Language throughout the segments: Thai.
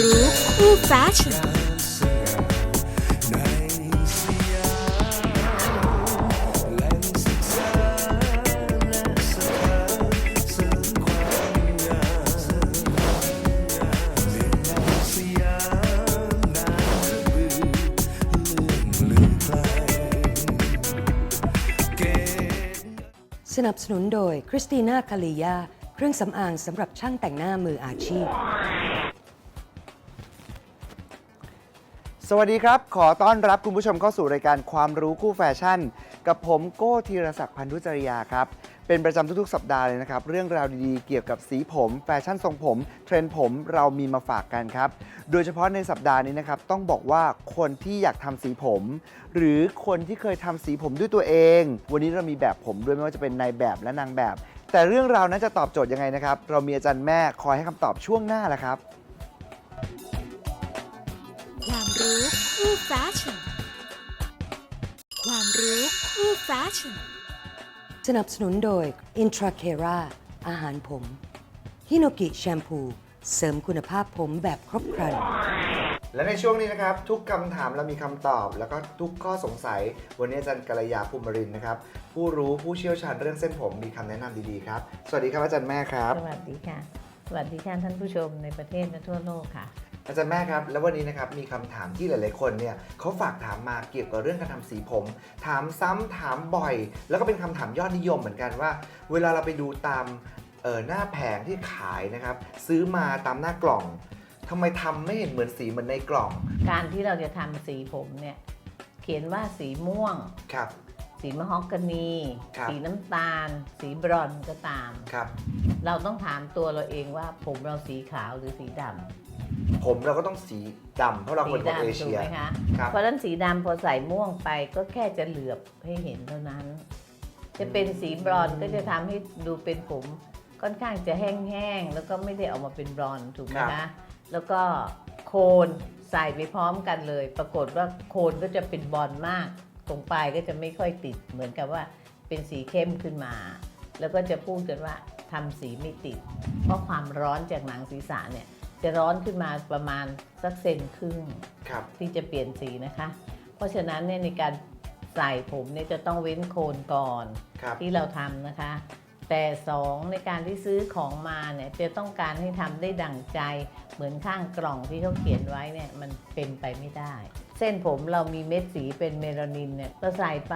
ในสยามนาบือเลื่องลือไกลเกตสนับสนุนโดยคริสติน่าคาลียา เครื่องสำอางสำหรับช่างแต่งหน้ามืออาชีพ สวัสดีครับ ขอต้อนรับคุณผู้ชมเข้าสู่รายการความรู้คู่แฟชั่น กับผมโก้ธีรศักดิ์พันธุจริยาครับ เป็นประจำทุกๆ สัปดาห์เลยนะครับ เรื่องราวดีๆ เกี่ยวกับสีผมแฟชั่นทรงผม เทรนด์ผมเรามีมาฝากกันครับ โดยเฉพาะในสัปดาห์นี้นะครับ ต้องบอกว่าคนที่อยากทำสีผม หรือคนที่เคยทำสีผมด้วยตัวเอง วันนี้เรามีแบบผมด้วยไม่ว่าจะเป็นนายแบบและนางแบบ แต่เรื่องราวนั้นจะตอบโจทย์ยังไงนะครับเรามีอาจารย์แม่คอยให้คำตอบช่วงหน้าแหละครับ รู้คู่แฟชั่น ความรู้คู่แฟชั่น สนับสนุนโดย Intra c e r a อาหารผมฮิโนกิแชมพู เสริมคุณภาพผมแบบครบครัน และในช่วงนี้นะครับ ทุกคำถามเรามีคำตอบ แล้วก็ทุกข้อสงสัย วันนี้อาจารย์กัลยาภูมิรินทร์นะครับ ผู้รู้ผู้เชี่ยวชาญเรื่องเส้นผมมีคำแนะนำดีๆครับ สวัสดีครับอาจารย์แม่ครับ สวัสดีค่ะ สวัสดีค่ะท่านผู้ชมในประเทศและทั่วโลกค่ะ อาจารย์แม่ครับ แล้ววันนี้นะครับมีคำถามที่หลาย ๆ คนเนี่ยเขาฝากถามมาเกี่ยวกับเรื่องการทำสีผม ถามซ้ำถามบ่อย แล้วก็เป็นคำถามยอดนิยมเหมือนกันว่า เวลาเราไปดูตามเอ่อหน้าแผงที่ขายนะครับ ซื้อมาตามหน้ากล่องทำไมทำไม่เห็นเหมือนสีเหมือนในกล่อง การที่เราจะทำสีผมเนี่ยเขียนว่าสีม่วงครับ สีมะฮอกกานี ครับ สีน้ำตาล สีบรอนซ์ก็ตาม ครับ เราต้องถามตัวเราเองว่าผมเราสีขาวหรือสีดผมเราก็ต้องสีดำเพราะเราำเป็นคนเอถูเชีกยไหมคะ ครับ เพราะฉะนั้นสีดำพอใส่ม่วงไปก็แค่จะเหลือบให้เห็นเท่านั้น จะเป็นสีบรอนซ์ก็จะทำให้ดูเป็นผมค่อนข้างจะแห้งๆ แล้วก็ไม่ได้ออกมาเป็นบรอนซ์ถูกไหมครัคะ บ แล้วก็โคนใส่ไปพร้อมกันเลย ปรากฏว่าโคนก็จะเป็นบอลมาก ตรงปลายก็จะไม่ค่อยติดเหมือนกับว่าเป็นสีเข้มขึ้นมา แล้วก็จะพูดกันว่าทำสีไม่ติด เพราะความร้อนจากหนังศีรษะเนี่ยจะร้อนขึ้นมาประมาณสักเซนครึ่งครับที่จะเปลี่ยนสีนะคะ เพราะฉะนั้นเนี่ยในการใส่ผมเนี่ยจะต้องเว้นโคนก่อนครับที่เราทำนะคะ แต่สองในการที่ซื้อของมาเนี่ยจะต้องการให้ทำได้ดั่งใจเหมือนข้างกล่องที่เขาเขียนไว้เนี่ยมันเป็นไปไม่ได้ เส้นผมเรามีเม็ดสีเป็นเมลานินเนี่ยเราใส่ไป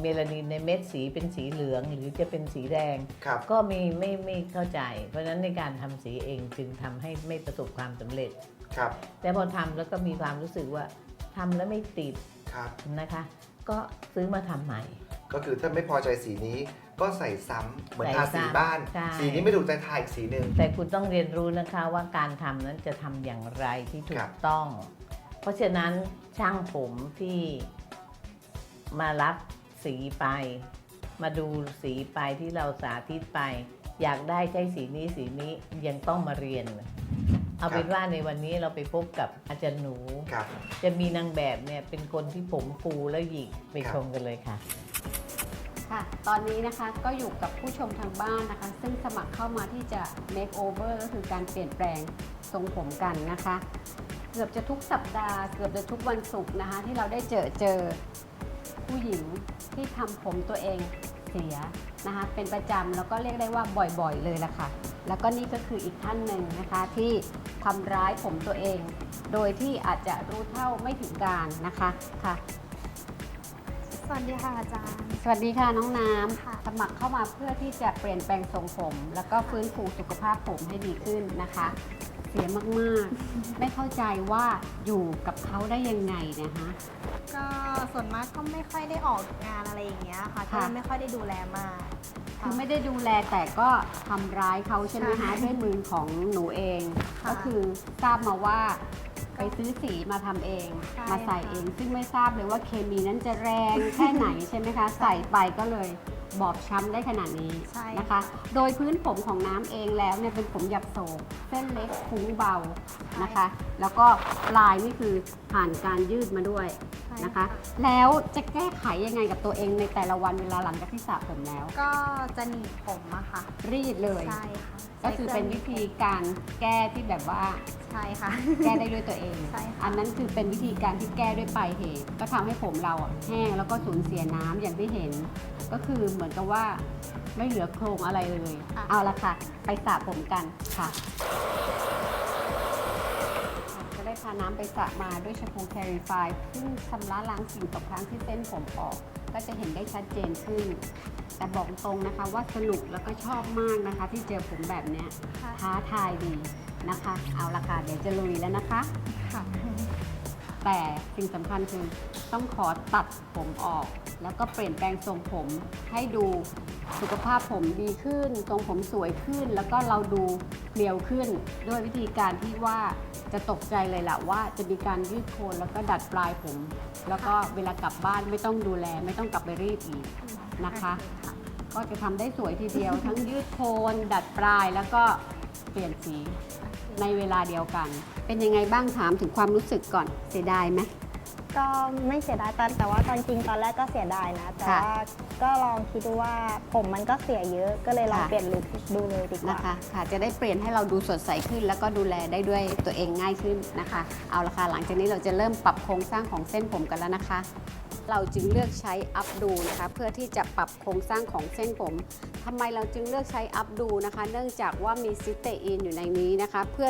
เมลานินในเม็ดสีเป็นสีเหลืองหรือจะเป็นสีแดง ครับก็มีไม่ไม่เข้าใจ เพราะฉะนั้นในการทำสีเองจึงทำให้ไม่ประสบความสำเร็จ ครับแต่พอทำแล้วก็มีความรู้สึกว่าทำแล้วไม่ติดครับ นะคะ ก็ซื้อมาทำใหม่ ก็คือถ้าไม่พอใจสีนี้ก็ใส่ซ้ำเหมือนใส่ทาสีซ้ำบ้าน ใช่ สีนี้ไม่ถูกใจทาอีกสีหนึ่ง แต่คุณต้องเรียนรู้นะคะว่าการทำนั้นจะทำอย่างไรที่ถูครักบ ต้อง เพราะฉะนั้น ช่างผมที่มารับสีไป มาดูสีไปที่เราสาธิตไป อยากได้ใช้สีนี้สีนี้ยังต้องมาเรียน เอาเป็นว่าในวันนี้เราไปพบกับอาจารย์หนู ครับ จะมีนางแบบเนี่ยเป็นคนที่ผมฟูแล้วหยิกไปครับชมกันเลยค่ะ ค่ะ ตอนนี้นะคะก็อยู่กับผู้ชมทางบ้านนะคะ ซึ่งสมัครเข้ามาที่จะ make over ก็คือการเปลี่ยนแปลงทรงผมกันนะคะเกือบจะทุกสัปดาห์เกือบจะทุกวันศุกร์นะคะ ที่เราได้เจอเจอผู้หญิงที่ทำผมตัวเองเสียนะคะ เป็นประจำแล้วก็เรียกได้ว่าบ่อยๆเลยละค่ะ แล้วก็นี่ก็คืออีกท่านหนึ่งนะคะที่ทำร้ายผมตัวเอง โดยที่อาจจะรู้เท่าไม่ถึงการนะคะค่ะ สวัสดีค่ะอาจารย์ สวัสดีค่ะน้องน้ำค่ะสมัครเข้ามาเพื่อที่จะเปลี่ยนแปลงทรงผม แล้วก็ฟื้นฟูสุขภาพผมให้ดีขึ้นนะคะ เสียมากๆ ไม่เข้าใจว่าอยู่กับเขาได้ยังไงนะคะ ก็ส่วนมากก็ไม่ค่อยได้ออกงานอะไรอย่างเงี้ยค่ะก็ค่ะเลยไม่ค่อยได้ดูแลมาก คือไม่ได้ดูแลแต่ก็ทำร้ายเขาใช่ไหมคะด้วยมือของหนูเอง ค่ะก็คือทราบมาว่าไปซื้อสีมาทำเอง ใช่มาใส่ค่ะ เอง ซึ่งไม่ทราบเลยว่าเคมีนั้นจะแรงแค่ไหนใช่ไหมคะ ใส่ไปก็เลย บอบช้ำได้ขนาดนี้ใช่นะคะ โดยพื้นผมของน้ำเองแล้วเนี่ยเป็นผมหยักโศกเส้นเล็กฟุ้งเบานะคะ แล้วก็ปลายนี่คือผ่านการยืดมาด้วยใช่นะคะ แล้วจะแก้ไขยังไงกับตัวเองในแต่ละวันเวลาหลังจากที่สระผมแล้ว ก็จะหนีบผมอะค่ะ รีดเลย ใช่ค่ะก็คือเป็นวิธีการแก้ที่แบบว่า ใช่ค่ะ แก้ได้ด้วยตัวเอง ใช่ค่ะ อันนั้นคือเป็นวิธีการที่แก้ด้วยปลายเหตุ ก็ทำให้ผมเราอะแห้งแล้วก็สูญเสียน้ำอย่างที่เห็น ก็คือเหมือนกับว่าไม่เหลือโครงอะไรเลย เอาละค่ะ ไปสระผมกันค่ะจะได้พาน้ำไปสระมาด้วยแชมพูแคริฟายซึ่งชำระล้างสิ่งตกค้างที่เส้นผมออก ก็จะเห็นได้ชัดเจนขึ้น แต่บอกตรงนะคะว่าสนุกแล้วก็ชอบมากนะคะ ที่เจอผมแบบเนี้ยค่ะ ท้าทายดีนะคะ เอาละค่ะ เดี๋ยวจะลุยแล้วนะคะ ค่ะ แต่สิ่งสำคัญคือต้องขอตัดผมออก แล้วก็เปลี่ยนแปลงทรงผมให้ดูสุขภาพผมดีขึ้น ทรงผมสวยขึ้น แล้วก็เราดูเกลียวขึ้นด้วยวิธีการที่ว่า จะตกใจเลยล่ะว่าจะมีการยืดโคนแล้วก็ดัดปลายผม แล้วก็เวลากลับบ้านไม่ต้องดูแล ไม่ต้องกลับไปรีดอีกนะคะ ก็จะทำได้สวยทีเดียว ทั้งยืดโคน ดัดปลายแล้วก็เปลี่ยนสีในเวลาเดียวกัน เป็นยังไงบ้างถามถึงความรู้สึกก่อนเสียดายไหม ก็ไม่เสียดายตอนแต่ว่าตอนจริงตอนแรกก็เสียดายนะ แต่ค่ะว่าก็ลองคิดดูว่าผมมันก็เสียเยอะก็เลยลองค่ะ เปลี่ยนลุคดูเลยดีกว่า นะคะค่ะจะได้เปลี่ยนให้เราดูสดใสขึ้น แล้วก็ดูแลได้ด้วยตัวเองง่ายขึ้นนะคะ เอาละค่ะหลังจากนี้เราจะเริ่มปรับโครงสร้างของเส้นผมกันแล้วนะคะ เราจึงเลือกใช้อัพดูนะคะเพื่อที่จะปรับโครงสร้างของเส้นผมทำไมเราจึงเลือกใช้อัพดูนะคะ เนื่องจากว่ามีซิสเตอีนอยู่ในนี้นะคะ เพื่อ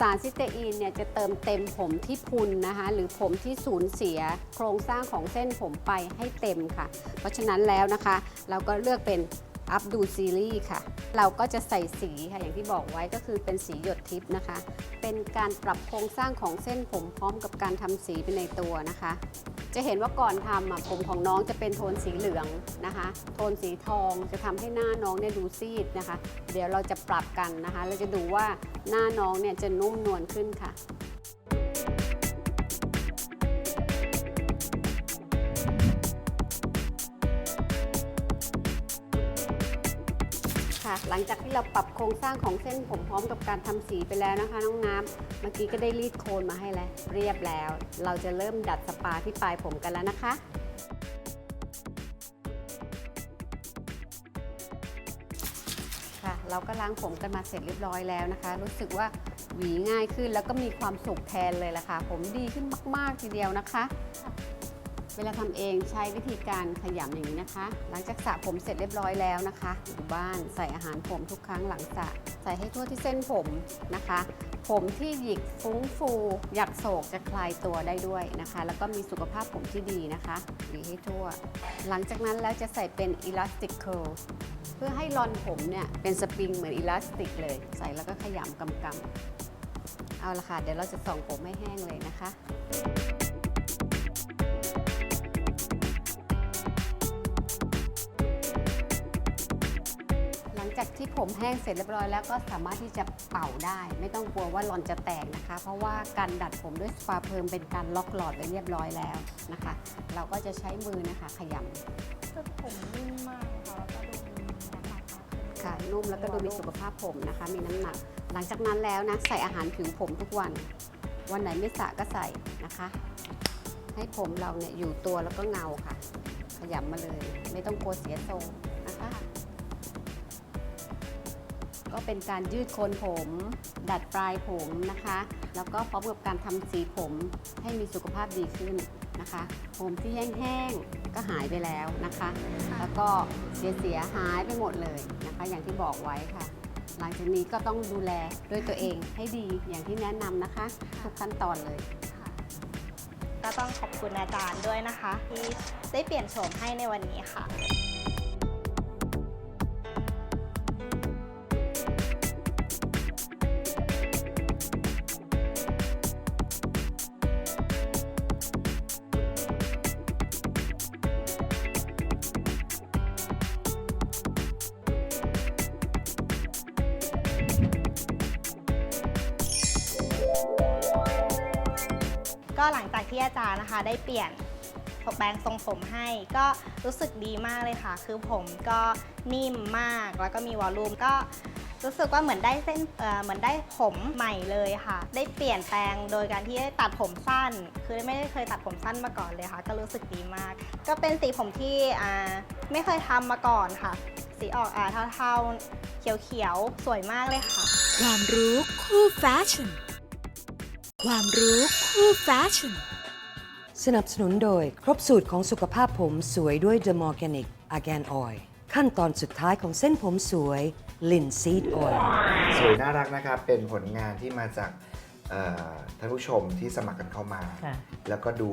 สารซิเตอีนเนี่ยจะเติมเต็มผมที่พุนนะคะ หรือผมที่สูญเสียโครงสร้างของเส้นผมไปให้เต็มค่ะ เพราะฉะนั้นแล้วนะคะ เราก็เลือกเป็น อัพดูซีรีส์ค่ะ เราก็จะใส่สีค่ะอย่างที่บอกไว้ก็คือเป็นสีหยดทิพย์นะคะ เป็นการปรับโครงสร้างของเส้นผมพร้อมกับการทำสีไปในตัวนะคะ จะเห็นว่าก่อนทำผมของน้องจะเป็นโทนสีเหลืองนะคะ โทนสีทองจะทำให้หน้าน้องเนี่ยดูซีดนะคะ เดี๋ยวเราจะปรับกันนะคะ เราจะดูว่าหน้าน้องเนี่ยจะนุ่มนวลขึ้นค่ะ ค่ะ หลังจากที่เราปรับโครงสร้างของเส้นผมพร้อมกับการทำสีไปแล้วนะคะ น้องน้ำเมื่อกี้ก็ได้รีดโคนมาให้แล้วเรียบแล้ว เราจะเริ่มดัดสปาที่ปลายผมกันแล้วนะคะค่ะเราก็ล้างผมกันมาเสร็จเรียบร้อยแล้วนะคะ รู้สึกว่าหวีง่ายขึ้นแล้วก็มีความสุขแทนเลยล่ะค่ะ ผมดีขึ้นมาก ๆ ทีเดียวนะคะ เวลาทำเองใช้วิธีการขยำอย่างนี้นะคะ หลังจากสระผมเสร็จเรียบร้อยแล้วนะคะอยู่บ้านใส่อาหารผมทุกครั้งหลังสระใส่ให้ทั่วที่เส้นผมนะคะ ผมที่หยิกฟุ้งฟูหยักโศกจะคลายตัวได้ด้วยนะคะ แล้วก็มีสุขภาพผมที่ดีนะคะหวีให้ทั่ว หลังจากนั้นแล้วจะใส่เป็น elastic curl เพื่อให้รอนผมเนี่ยเป็นสปริงเหมือนอีลาสติกเลย ใส่แล้วก็ขยำกำกำๆเอาละค่ะ เดี๋ยวเราจะส่องผมให้แห้งเลยนะคะ ที่ผมแห้งเสร็จเรียบร้อยแล้วก็สามารถที่จะเป่าได้ ไม่ต้องกลัวว่าหลอนจะแตกนะคะ เพราะว่าการดัดผมด้วยสปาเพิร์มเป็นการล็อกหลอดไว้เรียบร้อยแล้วนะคะ เราก็จะใช้มือนะคะขยำคือผมนิ่มมากนะคะแล้วก็ดูมีน้ำหนักมากขึ้นด้วยค่ะนุ่มแล้วก็ดูมีสุขภาพผมนะคะ มีน้ำหนัก หลังจากนั้นแล้วนะใส่อาหารผิวผมทุกวัน วันไหนไม่สระก็ใส่นะคะ ให้ผมเราเนี่ยอยู่ตัวแล้วก็เงาค่ะ ขยำมาเลย ไม่ต้องกลัวเสียทรงนะคะ ก็เป็นการยืดโคนผม ดัดปลายผมนะคะ แล้วก็พร้อมกับการทำสีผมให้มีสุขภาพดีขึ้นนะคะ ผมที่แห้งๆก็หายไปแล้วนะคะ แล้วก็เสียๆหายไปหมดเลยนะคะ อย่างที่บอกไว้ค่ะ หลังจากนี้ก็ต้องดูแลด้วยตัวเองให้ดีอย่างที่แนะนำนะคะ ทุกขั้นตอนเลยก็ต้องขอบคุณอาจารย์ด้วยนะคะ ที่ได้เปลี่ยนโฉมให้ในวันนี้ค่ะ ก็หลังจากที่อาจารย์นะคะ ได้เปลี่ยนแปรงทรงผมให้ ก็รู้สึกดีมากเลยค่ะ คือผมก็นิ่มมาก แล้วก็มีวอลลุ่มก็รู้สึกว่าเหมือนได้เส้นเหมือนได้ผมใหม่เลยค่ะ ได้เปลี่ยนแปลงโดยการที่ได้ตัดผมสั้น คือไม่ได้เคยตัดผมสั้นมาก่อนเลยค่ะ ก็รู้สึกดีมาก ก็เป็นสีผมที่ไม่เคยทำมาก่อนค่ะ สีออกเทาๆเขียวๆสวยมากเลยค่ะ ความรู้คู่แฟชั่น ความรู้คู่แฟชั่น สนับสนุนโดยครบสูตรของสุขภาพผมสวยด้วย The Organic Argan Oil ขั้นตอนสุดท้ายของเส้นผมสวย Linseed Oil สวยน่ารักนะครับ เป็นผลงานที่มาจากเอ่อท่านผู้ชมที่สมัครกันเข้ามา ค่ะ แล้วก็ดู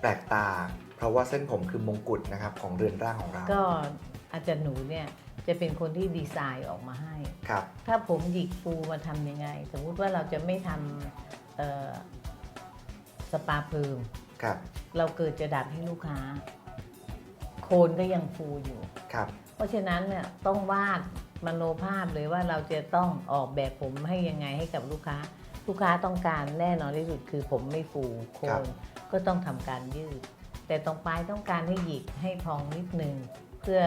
แปลกตา เพราะว่าเส้นผมคือมงกุฎนะครับของเรือนร่างของเราก็อาจารย์หนูเนี่ยจะเป็นคนที่ดีไซน์ออกมาให้ ครับ ถ้าผมหยิกฟูมาทำยังไง สมมุติว่าเราจะไม่ทำ เอ่อสปาเพิ่มครับเราเกิดจะดัดให้ลูกค้า โคนก็ยังฟูอยู่ ครับ เพราะฉะนั้นเนี่ยต้องวาดมโนภาพเลยว่าเราจะต้องออกแบบผมให้ยังไงให้กับลูกค้า ลูกค้าต้องการแน่นอนที่สุดคือผมไม่ฟูโคครับนก็ต้องทำการยืด แต่ตรงปลายต้องการให้หยิกให้พองนิดนึงเพื่อ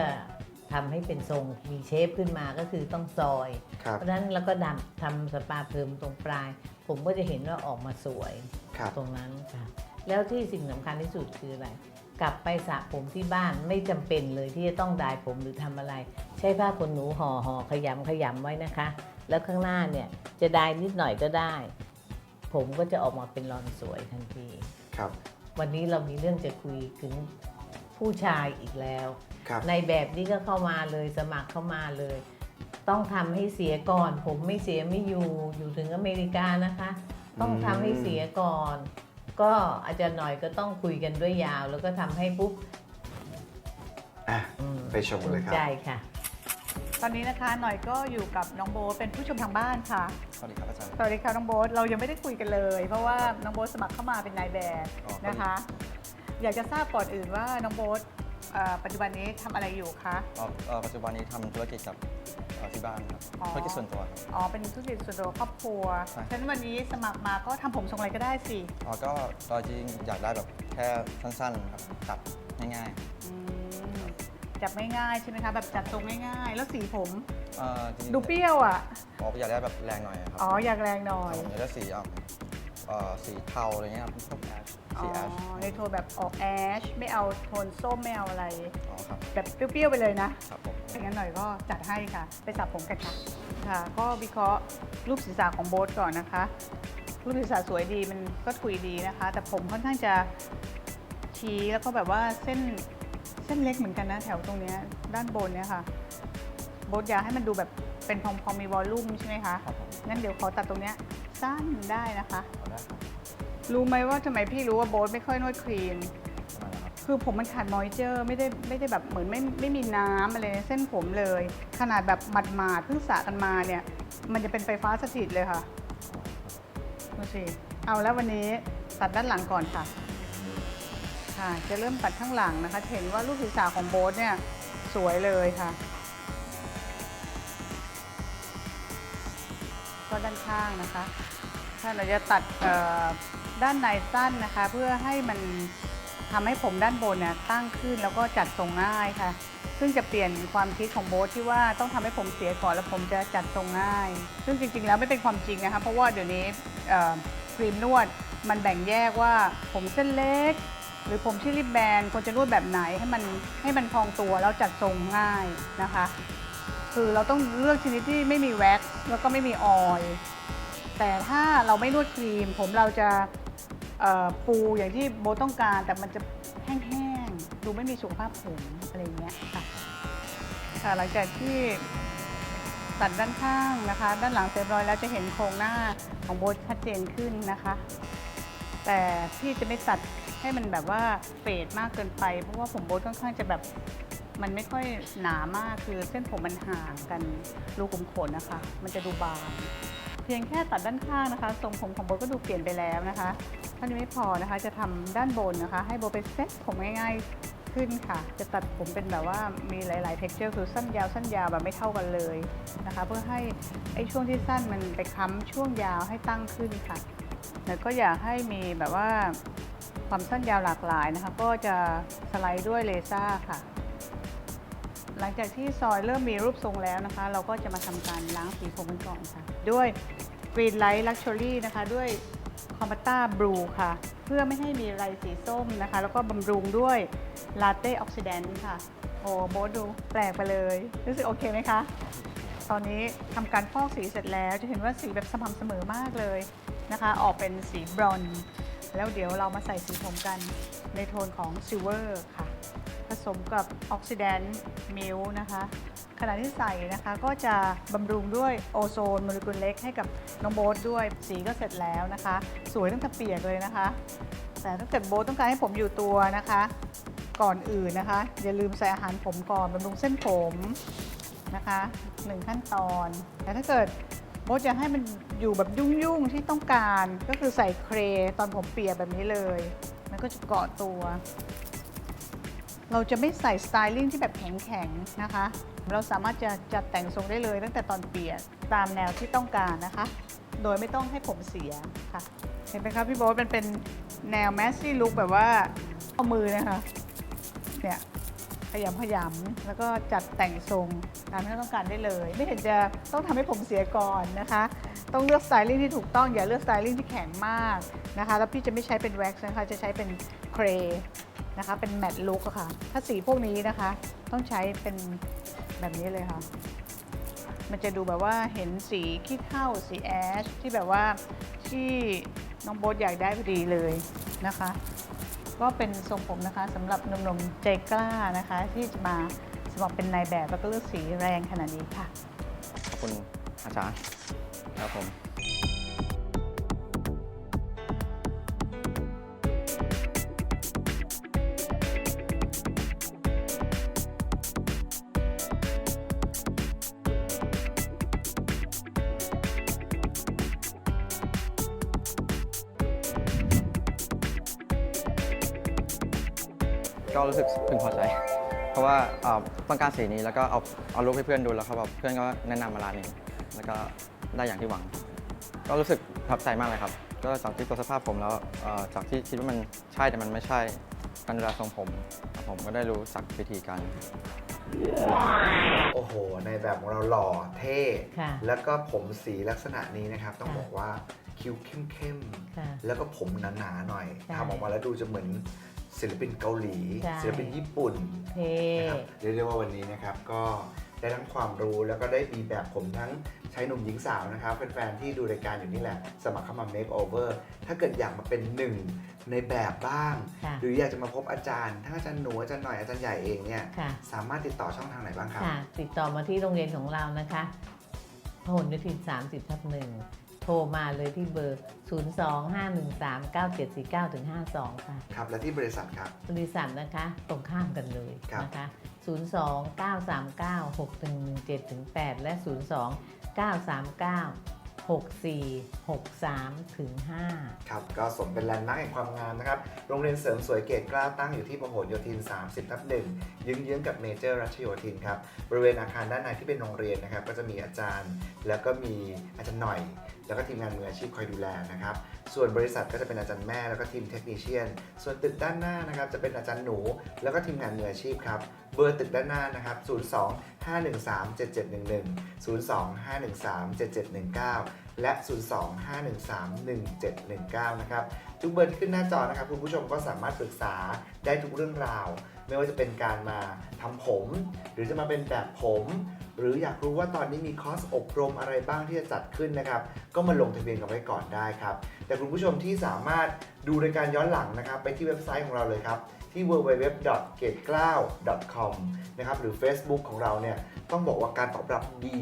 ทำให้เป็นทรงมีเชฟขึ้นมาก็คือต้องซอย ครับ เพราะฉะนั้นเราก็ดำทำสปาเพิ่มตรงปลาย ผมก็จะเห็นว่าออกมาสวยครับ ตรงนั้นค่ะ แล้วที่สิ่งสำคัญที่สุดคืออะไร กลับไปสระผมที่บ้านไม่จำเป็นเลยที่จะต้องดายผมหรือทำอะไร ใช้ผ้าขนหนูห่อห่อขยำขยำไว้นะคะ แล้วข้างหน้าเนี่ยจะดายนิดหน่อยก็ได้ ผมก็จะออกมาเป็นรอนสวยทันที ครับ วันนี้เรามีเรื่องจะคุยถึง ผู้ชายอีกแล้ว ครับ ในแบบนี้ก็เข้ามาเลยสมัครเข้ามาเลย ต้องทำให้เสียก่อน ผมไม่เสียไม่อยู่อยู่ถึงอเมริกานะคะ ต้องทำให้เสียก่อน ก็อาจารย์หน่อยก็ต้องคุยกันด้วยยาว แล้วก็ทำให้ปุ๊บอะ อืมไปชมกันเลยครับถูกใจค่ะ ตอนนี้นะคะหน่อยก็อยู่กับน้องโบ๊ทเป็นผู้ชมทางบ้านค่ะ สวัสดีครับอาจารย์ สวัสดีค่ะน้องโบ๊ทเรายังไม่ได้คุยกันเลย เพราะว่าน้องโบ๊ทสมัครเข้ามาเป็นนายแบบอ๋อครับนะคะ อยากจะทราบก่อนอื่นว่าน้องโบ๊ทเอ่อปัจจุบันนี้ทำอะไรอยู่คะ เอ่อเอ่อปัจจุบันนี้ทำธุรกิจกับเอ่อที่บ้านครับอ๋อ ธุรกิจส่วนตัวครับ อ๋อ เป็นธุรกิจส่วนตัวครอบครัวใช่ ฉะนั้นวันนี้สมัครมาก็ทำผมทรงอะไรก็ได้สิอ๋อก็ตอนจริงอยากได้แบบแค่สั้นๆครับตัดง่ายอืมจับง่ายๆใช่ไหมคะ แบบจัดทรงง่ายๆ แล้วสีผมๆเอ่อจริงๆดูเปรี้ยวอะ อ๋ออยากได้แบบแรงหน่อยครับอ๋อ อยากแรงหน่อครับยผมอยากได้สีออกเอ่อสีเทาอะไรเงี้ยครับพวกแอชอ๋ สีอแอชในโทนแบบออกแอชไม่เอาโทนส้มไม่เอาอะไร อ๋อครับ แบบเปรี้ยวๆไปเลยนะครับผมงั้นหน่อยก็จัดให้ค่ะ ไปสระผมกันค่ะ ค่ะ ก็วิเคราะห์รูปศีรษะของโบ๊ทก่อนนะคะ รูปศีรษะสวยดีมันก็ทุยดีนะคะ แต่ผมค่อนข้างจะชี้แล้วก็แบบว่าเส้นเส้นเล็กเหมือนกันนะแถวตรงเนี้ยด้านบนเนี่ยค่ะ โบ๊ทอยากให้มันดูแบบเป็นพองพอมีวอลลุ่มใช่ไหมคะ ครับผมงั้นเดี๋ยวขอตัดตรงเนี้ยสั้นได้นะคะ เอาได้ครับ รู้ไหมว่าทำไมพี่รู้ว่าโบ๊ทไม่ค่อยนวดครีมประมาณนั้นครับคือผมมันขาดมอยเจอร์ไม่ได้ไม่ได้แบบเหมือนไม่ไม่มีน้ำอะไรในเส้นผมเลย ขนาดแบบหมาดหมาดๆเพิ่งสระกันมาเนี่ย มันจะเป็นไฟฟ้าสถิตเลยค่ะดูสิเอาแล้ววันนี้ตัดด้านหลังก่อนค่ะ ค่ะ จะเริ่มตัดข้างหลังนะคะจะเห็นว่าลูกศีรษะของโบ๊ทเนี่ยสวยเลยค่ะ ก็ด้านข้างนะคะ ถ้าเราจะตัดด้านในสั้นนะคะ เพื่อให้มันทำให้ผมด้านบนเนี่ยตั้งขึ้นแล้วก็จัดทรงง่ายค่ะ ซึ่งจะเปลี่ยนความคิดของโบ๊ทที่ว่าต้องทำให้ผมเสียก่อนแล้วผมจะจัดทรงง่าย ซึ่งจริงๆแล้วไม่เป็นความจริงนะคะ เพราะว่าเดี๋ยวนี้ครีมนวดมันแบ่งแยกว่าผมเส้นเล็ก หรือผมที่ริบแบนควรจะนวดแบบไหนให้มันให้มันพองตัวแล้วจัดทรงง่ายนะคะ คือเราต้องเลือกชนิดที่ไม่มีแว็กซ์แล้วก็ไม่มีออยล์ แต่ถ้าเราไม่นวดครีม ผมเราจะเอ่อฟูอย่างที่โบต้องการ แต่มันจะแห้งๆ ดูไม่มีสุขภาพผมอะไรเงี้ยค่ะค่ะหลังจากที่ตัดด้านข้างนะคะ ด้านหลังเสร็จเรียบร้อยแล้วจะเห็นโครงหน้าของโบชัดเจนขึ้นนะคะ แต่พี่จะไม่ตัดให้มันแบบว่าเฟดมากเกินไป เพราะว่าผมโบทค่อนข้างจะแบบมันไม่ค่อยหนามากคือเส้นผมมันห่างกันรูขุมขนนะคะ มันจะดูบาง พียงแค่ตัดด้านข้างนะคะ ทรงผมของโบก็ดูเปลี่ยนไปแล้วนะคะเท่านี้ไม่พอนะคะ จะทำด้านบนนะคะ ให้โบเป็นเซ็ตผมง่ายๆขึ้นค่ะ จะตัดผมเป็นแบบว่ามีหลายๆเท็กเจอร์คือสั้นยาวสั้นยาวแบบไม่เท่ากันเลยนะคะ เพื่อให้ไอ้ช่วงที่สั้นมันไปค้ำช่วงยาวให้ตั้งขึ้นค่ะ แล้วก็อยากให้มีแบบว่าความสั้นยาวหลากหลายนะคะ ก็จะสไลด์ด้วยเลเซอร์ค่ะหลังจากที่ซอยเริ่มมีรูปทรงแล้วนะคะ เราก็จะมาทำการล้างสีผมกันก่อนค่ะ ด้วย Green Light Luxury นะคะด้วย c o m p a t a Blue ค่ะ เพื่อไม่ให้มีไรสีส้มนะคะ แล้วก็บำรุงด้วย Latte Oxidant ค่ะ โอ้โบดูแปลกไปเลย รู้สึกโอเคไหมคะ ตอนนี้ทำการฟอกสีเสร็จแล้วจะเห็นว่าสีแบบสม่ำเสมอมากเลยนะคะ ออกเป็นสีบรอนซ์แล้วเดี๋ยวเรามาใส่สีผมกันในโทนของซิลเวอร์ค่ะ ผสมกับออกซิแดนต์มิลนะคะ ขณะที่ใส่นะคะก็จะบำรุงด้วยโอโซนโมเลกุลเล็กให้กับน้องโบ๊ทด้วยสีก็เสร็จแล้วนะคะ สวยตั้งแต่เปียกเลยนะคะ แต่ถ้าเกิดโบ๊ทต้องการให้ผมอยู่ตัวนะคะ ก่อนอื่นนะคะ อย่าลืมใส่อาหารผมก่อนบำรุงเส้นผมนะคะหนึ่งขั้นตอน แต่ถ้าเกิดโบ๊ทจะให้มันอยู่แบบยุ่งๆที่ต้องการก็คือใส่เครตอนผมเปียกแบบนี้เลย มันก็จะเกาะตัว เราจะไม่ใส่สไตลิ่งที่แบบแข็งๆนะคะ เราสามารถจะจัดแต่งทรงได้เลยตั้งแต่ตอนเปียกตามแนวที่ต้องการนะคะ โดยไม่ต้องให้ผมเสียค่ะ เห็นไหมครับพี่โบ๊ทมันเป็นแนวแมสซี่ลุคแบบว่าเอามือนะคะเนี่ยขยำขยำแล้วก็จัดแต่งทรงตามที่เราต้องการได้เลย ไม่เห็นจะต้องทำให้ผมเสียก่อนนะคะ ต้องเลือกสไตลิ่งที่ถูกต้องอย่าเลือกสไตลิ่งที่แข็งมากนะคะแล้วพี่จะไม่ใช้เป็นแว็กซ์นะคะจะใช้เป็นเครนะคะเป็นแมตต์ลุคอะค่ะ ถ้าสีพวกนี้นะคะ ต้องใช้เป็น แบบนี้เลยค่ะ มันจะดูแบบว่าเห็นสีขี้เถ้าสีแอชที่แบบว่าที่น้องโบ๊ทอยากได้พอดีเลยนะคะ ก็เป็นทรงผมนะคะสำหรับหนุ่มๆใจกล้านะคะ ที่จะมาสมัครเป็นนายแบบแล้วก็เลือกสีแรงขนาดนี้ค่ะ ขอบคุณอาจารย์ครับผม ว่าเอ่อต้องการสีนี้แล้วก็เอาเอารูปให้เพื่อนดูแล้วเขาแบบเพื่อนก็แนะนำมาร้านนี้แล้วก็ได้อย่างที่หวัง ก็รู้สึกประทับใจมากเลยครับ ก็จากที่ตัวสภาพผมแล้วเอ่อจากที่คิดว่ามันใช่แต่มันไม่ใช่การดูแลทรงผมครับผมก็ได้รู้จักวิธีการ โอ้โห ในแบบของเราหล่อเท่ ค่ะแล้วก็ผมสีลักษณะนี้นะครับ ต้องค่ะบอกว่าคิ้วเข้มค่ะๆ แล้วก็ผมหนาๆหน่อยใช่ ทำออกมาแล้วดูจะเหมือน ศิลปินเกาหลี ใช่ ศิลปินญี่ปุ่นเท่ นะครับเรียกได้ว่าวันนี้นะครับก็ได้ทั้งความรู้แล้วก็ได้มีแบบผมทั้งชายหนุ่มหญิงสาวนะครับแฟนๆที่ดูรายการอยู่นี่แหละ สมัครเข้ามา make over ถ้าเกิดอยากมาเป็นหนึ่งในแบบบ้าง ค่ะ หรืออยากจะมาพบอาจารย์ทั้งอาจารย์หนูอาจารย์หน่อยอาจารย์ใหญ่เองเนี่ยค่ะ สามารถติดต่อช่องทางไหนบ้างครับ ค่ะ ติดต่อมาที่โรงเรียนของเรานะคะพหลโยธิน30ทับหนึ่ง โทรมาเลยที่เบอร์ 025139749ถึง52 ค่ะ ครับ และที่บริษัทครับ บริษัทนะคะตรงข้ามกันเลยครับนะคะ 029396117ถึง8และ 64 63 ถึง 5 ครับก็สมเป็นแลนด์มาร์คแห่งความงามนะครับ โรงเรียนเสริมสวยเกตกล้าตั้งอยู่ที่พหลโยธิน 30 ทับหนึ่งยื้องๆกับเมเจอร์รัชโยธินครับ บริเวณอาคารด้านในที่เป็นโรงเรียนนะครับ ก็จะมีอาจารย์ แล้วก็มีอาจารย์หน่อย แล้วก็ทีมงานมืออาชีพคอยดูแลนะครับ ส่วนบริษัทก็จะเป็นอาจารย์แม่แล้วก็ทีมเทคนิชเชียน ส่วนตึกด้านหน้านะครับจะเป็นอาจารย์หนู แล้วก็ทีมงานมืออาชีพครับ เบอร์ตึกด้านหน้านะครับ 02 513 7711 02 513 7719 และ 02 513 1719 นะครับทุกเบอร์ที่ขึ้นหน้าจอนะครับคุณผู้ชมก็สามารถปรึกษาได้ทุกเรื่องราว ไม่ว่าจะเป็นการมาทำผม หรือจะมาเป็นแบบผม หรืออยากรู้ว่าตอนนี้มีคอร์สอบรมอะไรบ้างที่จะจัดขึ้นนะครับ ก็มาลงทะเบียนกันไว้ก่อนได้ครับ แต่คุณผู้ชมที่สามารถดูรายการย้อนหลังนะครับ ไปที่เว็บไซต์ของเราเลยครับ ที่ www.gateglau.com นะครับหรือ Facebook ของเราเนี่ยต้องบอกว่าการตอบรับดี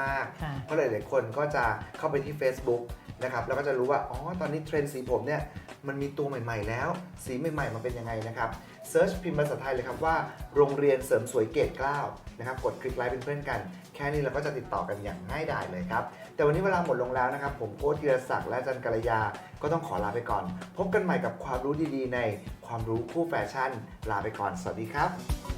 มากๆค่ะเพราะหลาย ๆ คนก็จะเข้าไปที่ Facebook นะครับแล้วก็จะรู้ว่า อ๋อ ตอนนี้เทรนด์สีผมเนี่ย มันมีตัวใหม่ ๆ แล้ว สีใหม่ ๆ มันเป็นยังไงนะครับเซิร์ชพิมพ์ภาษาไทยเลยครับว่า โรงเรียนเสริมสวยเกตเกล้านะครับกดคลิกไลค์เป็นเพื่อนกัน แค่นี้เราก็จะติดต่อกันอย่างง่ายดายเลยครับ แต่วันนี้เวลาหมดลงแล้วนะครับ ผมโค้ชธีรศักดิ์และอาจันกัลยา ก็ต้องขอลาไปก่อน พบกันใหม่กับความรู้ดีๆ ในความรู้คู่แฟชั่น ลาไปก่อน สวัสดีครับ